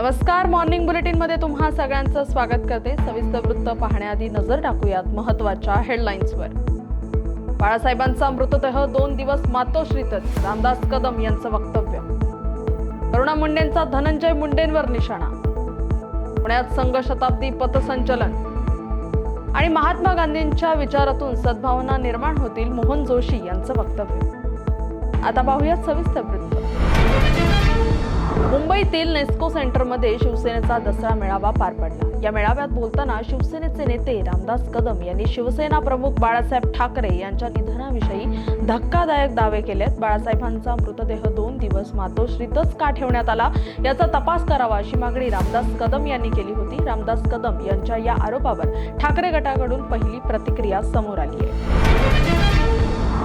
नमस्कार मॉर्निंग बुलेटिनमध्ये तुम्हा सगळ्यांचं स्वागत करते. सविस्तर वृत्त पाहण्याआधी नजर टाकूयात महत्त्वाच्या हेडलाईन्सवर बाळासाहेबांचा मृतदेह दोन दिवस मातोश्रीतच रामदास कदम यांचं वक्तव्य. करुणा मुंडेंचा धनंजय मुंडेंवर निशाणा. पुण्यात संघ शताब्दी पथसंचलन. आणि महात्मा गांधींच्या विचारातून सद्भावना निर्माण होतील मोहन जोशी यांचं वक्तव्य. आता पाहूयात सविस्तर वृत्त. मुंबईतील नेस्को सेंटरमध्ये शिवसेनेचा दसरा मेळावा पार पडला. या मेळाव्यात बोलताना शिवसेनेचे नेते रामदास कदम यांनी शिवसेना प्रमुख बाळासाहेब ठाकरे यांच्या निधनाविषयी धक्कादायक दावे केलेत. बाळासाहेबांचा मृतदेह दोन दिवस मातोश्रीतच का ठेवण्यात आला याचा तपास करावा अशी मागणी रामदास कदम यांनी केली होती. रामदास कदम यांच्या या आरोपावर ठाकरे गटाकडून पहिली प्रतिक्रिया समोर आली आहे.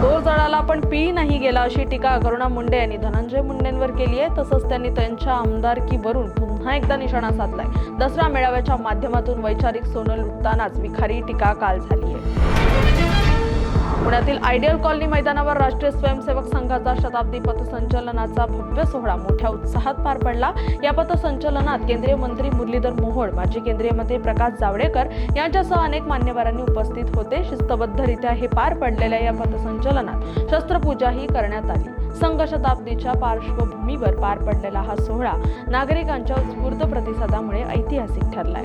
दोर जळाला पण पी नाही गेला अशी टीका करुणा मुंडे यांनी धनंजय मुंडेंवर केली आहे. तसंच त्यांनी त्यांच्या आमदारकीवरून पुन्हा एकदा निशाणा साधलाय. दसरा मेळाव्याच्या माध्यमातून वैचारिक सोनं लुटतानाच विखारी टीका काल झाली आहे. पुण्यातील आयडियल कॉलनी मैदानावर राष्ट्रीय स्वयंसेवक संघाचा शताब्दी पथसंचलनाचा भव्य सोहळा मोठ्या उत्साहात पार पडला. या पथसंचलनात केंद्रीय मंत्री मुरलीधर मोहोळ माजी केंद्रीय मंत्री प्रकाश जावडेकर यांच्यासह अनेक मान्यवरांनी उपस्थित होते. शिस्तबद्धरित्या हे पार पडलेल्या या पथसंचलनात शस्त्रपूजाही करण्यात आली. संघ शताब्दीच्या पार्श्वभूमीवर पार पडलेला हा सोहळा नागरिकांच्या उत्स्फूर्त प्रतिसादामुळे ऐतिहासिक ठरलाय.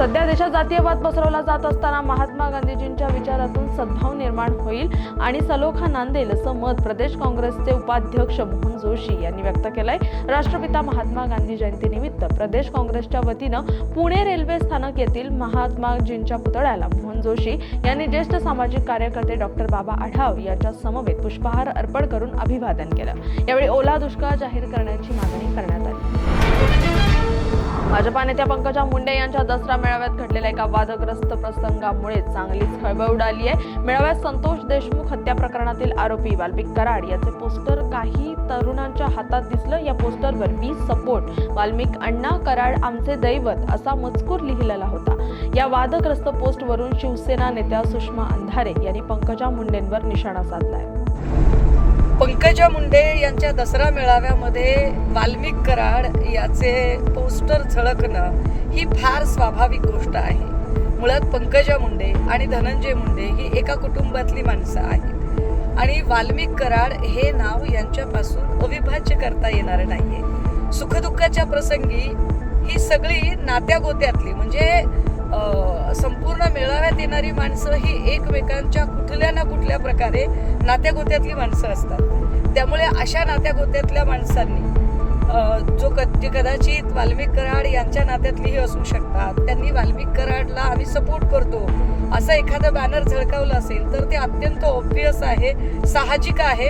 सध्या देशात जातीयवाद पसरवला जात असताना महात्मा गांधीजींच्या विचारातून सद्भाव निर्माण होईल आणि सलोखा नांदेल असं मत प्रदेश काँग्रेसचे उपाध्यक्ष मोहन जोशी यांनी व्यक्त केलंय. राष्ट्रपिता महात्मा गांधी जयंतीनिमित्त प्रदेश काँग्रेसच्या वतीनं पुणे रेल्वे स्थानक येथील महात्माजींच्या पुतळ्याला मोहन जोशी यांनी ज्येष्ठ सामाजिक कार्यकर्ते डॉक्टर बाबा आढाव यांच्या समवेत पुष्पहार अर्पण करून अभिवादन केलं. यावेळी ओला दुष्काळ जाहीर करण्याची मागणी करण्यात आली. भाजपा नेत्या पंकजा मुंडे यांच्या दसरा मेळाव्यात घडलेल्या एका वादग्रस्त प्रसंगामुळे चांगलीच खळबळ उडाली आहे. मेळाव्यात संतोष देशमुख हत्या प्रकरणातील आरोपी वाल्मिक कराड याचे पोस्टर काही तरुणांच्या हातात दिसलं. या पोस्टरवर वी सपोर्ट वाल्मिक अण्णा कराड आमचे दैवत असा मजकूर लिहिलेला होता. या वादग्रस्त पोस्टवरून शिवसेना नेत्या सुषमा अंधारे यांनी पंकजा मुंडेंवर निशाणा साधलाय. पंकजा मुंडे यांच्या दसरा मेळाव्यामध्ये वाल्मिक कराड याचे पोस्टर झळकणं ही फार स्वाभाविक गोष्ट आहे. मुळात पंकजा मुंडे आणि धनंजय मुंडे ही एका कुटुंबातली माणसं आहेत. आणि वाल्मिक कराड हे नाव यांच्यापासून अविभाज्य करता येणार नाहीये. सुखदुःखाच्या प्रसंगी ही सगळी नात्या गोत्यातली म्हणजे संपूर्ण मेळाव्यात येणारी माणसं ही एकमेकांच्या कुठल्या कुठल्या प्रकारे नात्यागोत्यातली माणसं असतात. त्यामुळे अशा नात्यागोत्यातल्या माणसांनी जो जे कदाचित वाल्मिक कराड यांच्या नात्यातलीही असू शकतात त्यांनी वाल्मिक कराडला आम्ही सपोर्ट करतो असं एखादं बॅनर झळकावलं असेल तर ते अत्यंत ऑब्वियस आहे साहजिक आहे.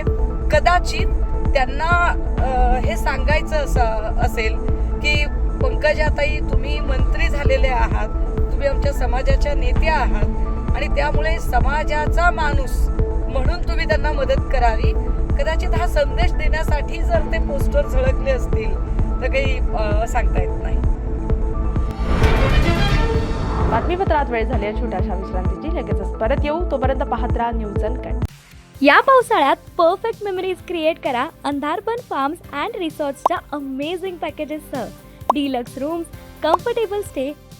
कदाचित त्यांना हे सांगायचं असं असेल की पंकजाताई तुम्ही मंत्री झालेले आहात तुम्ही आमच्या समाजाच्या नेत्या आहात आणि त्यामुळे समाजाचा माणूस म्हणून तुम्ही त्यांना मदत करावी. कदाचित हा संदेश देण्यासाठी जर ते पोस्टर झळकले असतील तर काही सांगता येत नाही. बातमीपत्रात वेळ झाली आहे छोट्याशा विश्रांतीची. लगेचच परत येऊ. तोपर्यंत पाहत राहा न्यूज अँड कट. या पावसाळ्यात परफेक्ट मेमरीज क्रिएट करा. अंधारबन फार्म्स अँड रिसॉर्ट्सच्या amazing पॅकेजेससह deluxe rooms comfortable stay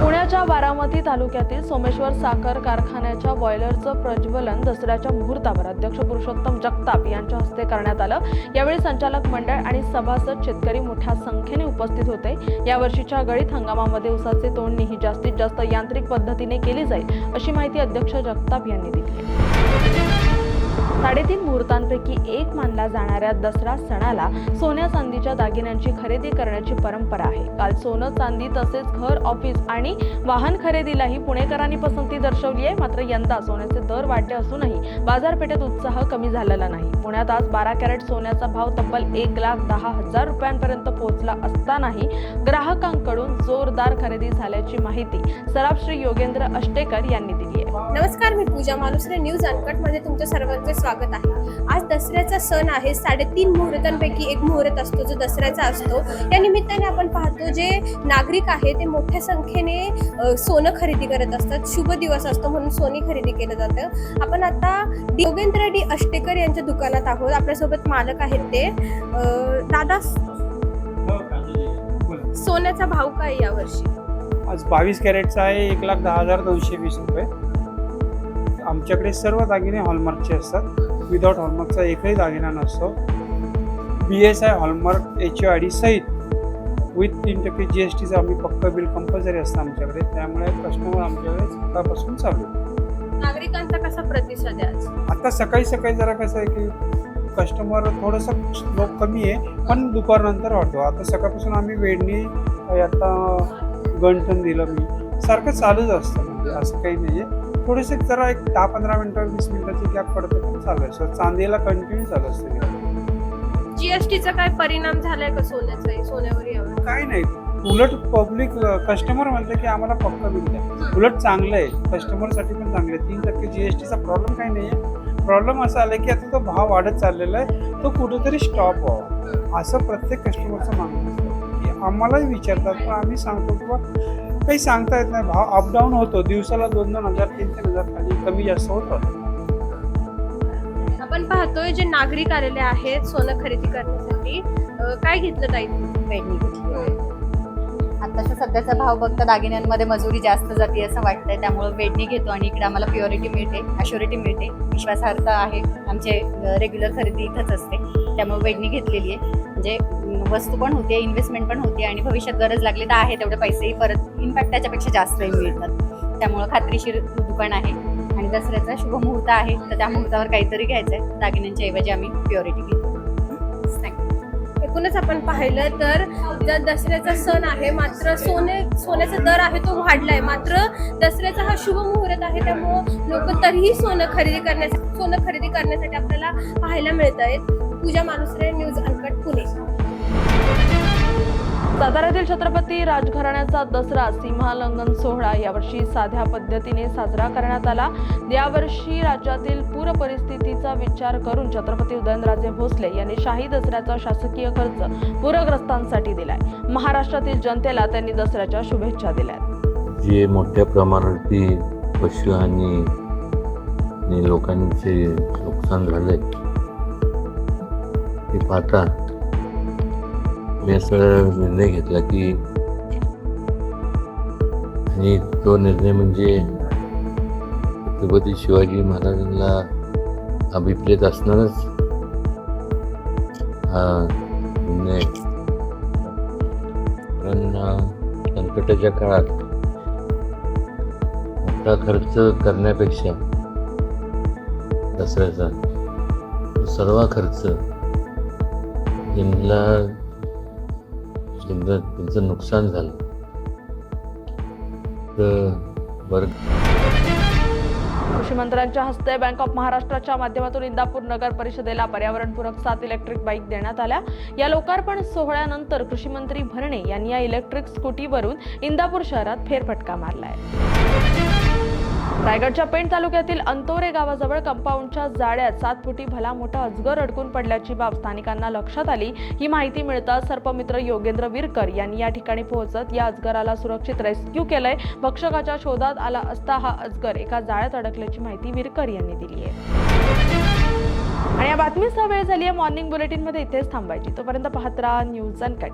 पुण्याच्या बारामती तालुक्यातील सोमेश्वर साखर कारखान्याच्या बॉयलरचं प्रज्वलन दसऱ्याच्या मुहूर्तावर. अध्यक्ष पुरुषोत्तम जगताप यांच्या हस्ते करण्यात आलं. यावेळी संचालक मंडळ आणि सभासद शेतकरी मोठ्या संख्येने उपस्थित होते. यावर्षीच्या गळीत हंगामामध्ये उसाचे तोडणी ही जास्तीत जास्त यांत्रिक पद्धतीने केली जाईल अशी माहिती अध्यक्ष जगताप यांनी दिली. साडेतीन मुहूर्तांपैकी एक मानला जाणाऱ्या दसरा सणाला सोन्या चांदीच्या दागिन्यांची खरेदी करण्याची परंपरा आहे. काल सोनं चांदी तसेच घर ऑफिस आणि वाहन खरेदीलाही पुणेकरांनी पसंती दर्शवली आहे. मात्र यंदा सोन्याचे दर वाढले असूनही बाजारपेठेत उत्साह कमी झालेला नाही. पुण्यात आज बारा कॅरेट सोन्याचा भाव तब्बल एक लाख दहा हजार रुपयांपर्यंत पोहोचला असतानाही ग्राहकांकडून जोरदार खरेदी झाल्याची माहिती सराफ श्री योगेंद्र अष्टेकर यांनी दिली. नमस्कार मी पूजा मानुसरे न्यूज अनकटमध्ये तुमचं सर्वांचे स्वागत आहे. आज दसऱ्याचा सण आहे साडेतीन मुहूर्तांपैकी एक मुहूर्त असतो जो दसऱ्याचा असतो. या निमित्ताने आपण पाहतो जे नागरिक आहे ते मोठ्या संख्येने सोनं खरेदी करत असतात. शुभ दिवस असतो म्हणून सोने खरेदी केलं जातं. आपण आता योगेंद्र डी अष्टेकर यांच्या दुकानात आहोत. आपल्यासोबत मालक आहेत ते. दादा सोन्याचा भाव काय यावर्षी? आज बावीस कॅरेटचा आहे एक लाख दहा हजार दोनशे वीस रुपये. आमच्याकडे सर्व दागिने हॉलमार्कचे असतात. विदाऊट हॉलमार्कचा एकही दागिना नसतो. B S I hallmark H I D सहित विथ तीन टक्के जी एस टीचं आम्ही पक्क बिल कंपल्सरी असतं आमच्याकडे. त्यामुळे कस्टमर आमच्याकडे सकाळपासून चालू. नागरिकांचा कसा प्रतिसाद आहे आता सकाळी सकाळी जरा कसं आहे की कस्टमर थोडंसं लोक कमी आहे पण दुपारनंतर वाटतो आता सकाळपासून आम्ही वेडणी काही आता गंठन दिलं मी. सारखं चालूच असतं. म्हणजे असं काही नाही आहे थोडेसे जरा एक दहा पंधरा मिनटं वीस मिनिटाची गॅप पडते. पण चालू आहे. सो चांदीला कंटिन्यू चालू असते. जीएसटीचा काय परिणाम झालाय का सोन्याचा? सोन्यावर यावर? काय नाही. उलट पब्लिक कस्टमर म्हणतं की आम्हाला पक्क बिल द्या. उलट चांगलं आहे. कस्टमरसाठी पण चांगलं आहे. तीन टक्के जी एस टीचा प्रॉब्लेम काही नाही आहे. प्रॉब्लेम असा आला की आता तो भाव वाढत चाललेला आहे. तो कुठेतरी स्टॉप व्हावा. असं प्रत्येक कस्टमरचं मागणं असतं. की आम्हालाही विचारतात. पण आम्ही सांगतो की बा काही सांगता येत नाही. भाव अपडाऊन होतो. दिवसाला दोन दोन हजार तीन तीन हजार खाली कमी जास्त होतं. आपण पाहतोय जे नागरिक आलेले आहेत सोनं खरेदी करण्यासाठी. अं, काय घेतलं ताई? वेडणी घेतली. आताचा सध्याचा भाव बघता दागिन्यांमध्ये मजुरी जास्त जाते असं वाटतंय. त्यामुळे वेडणी घेतो आणि इकडे आम्हाला प्युरिटी मिळते. अश्युरिटी मिळते. विश्वासार्हता आहे. आमचे रेग्युलर खरेदी इथंच असते. त्यामुळे वेडणी घेतलेली आहे. म्हणजे वस्तू पण होते इन्व्हेस्टमेंट पण होते आणि भविष्यात गरज लागली तर आहे तेवढे पैसेही परत. इनफॅक्ट त्याच्यापेक्षा जास्तही मिळतात. त्यामुळं खात्रीशीर दुकान आहे. आणि दसऱ्याचा शुभ मुहूर्त आहे. तर त्या मुहूर्तावर काहीतरी घ्यायचं आहे दागिन्यांच्या ऐवजी आम्ही प्युरिटी घेतो. एकूणच आपण पाहिलं तर जर दसऱ्याचा सण आहे मात्र सोने सोन्याचा दर आहे तो वाढलाय. मात्र दसऱ्याचा हा शुभ मुहूर्त आहे त्यामुळं लोक तरीही सोनं खरेदी करण्यासाठी सोनं खरेदी करण्यासाठी आपल्याला पाहायला मिळत आहेत पूजा मानुसरे न्यूज अनकट पुणे. साताऱ्यातील छत्रपती राजघराण्याचा दसरा सीमालंघन सोहळा यावर्षी साध्या पद्धतीने साजरा करण्यात आला. यावर्षी राज्यातील पूर परिस्थितीचा विचार करून छत्रपती उदयनराजे भोसले यांनी शाही दसऱ्याचा शासकीय खर्च पूरग्रस्तांसाठी दिलाय. महाराष्ट्रातील जनतेला त्यांनी दसऱ्याच्या शुभेच्छा दिल्या जे मोठ्या प्रमाणावरती पशु आणि लोकांचे नुकसान झाले ते पाहता मी असं निर्णय घेतला की आणि तो निर्णय म्हणजे छत्रपती शिवाजी महाराजांना अभिप्रेत असणारच हा निर्णय. कारण संकटाच्या काळात मोठा खर्च करण्यापेक्षा दसऱ्याचा सर्व खर्च ज्यांना ज्यांना त्यांचं नुकसान झालं. तर बरं. कृषी मंत्र्यांच्या हस्ते बँक ऑफ महाराष्ट्राच्या माध्यमातून इंदापूर नगर परिषदेला पर्यावरणपूरक सात इलेक्ट्रिक बाईक देण्यात आल्या. या लोकार्पण सोहळ्यानंतर कृषी मंत्री भरणे यांनी या इलेक्ट्रिक स्कूटीवरून इंदापूर शहरात फेरफटका मारलाय. रायगडच्या पेण तालुक्यातील अंतोरे गावाजवळ कंपाऊंडच्या जाळ्यात सात फुटी भला मोठा अजगर अडकून पडल्याची बाब स्थानिकांना लक्षात आली. ही माहिती मिळताच सर्पमित्र योगेंद्र विरकर यांनी या ठिकाणी पोहोचत या अजगराला सुरक्षित रेस्क्यू केलंय. भक्षकाच्या शोधात आला असता हा अजगर एका जाळ्यात अडकल्याची माहिती विरकर यांनी दिली आहे. आणि या बातमीसह वेळ झाली आहे. मॉर्निंग बुलेटिनमध्ये इथेच थांबायची. तोपर्यंत पाहत राहा न्यूज अनकट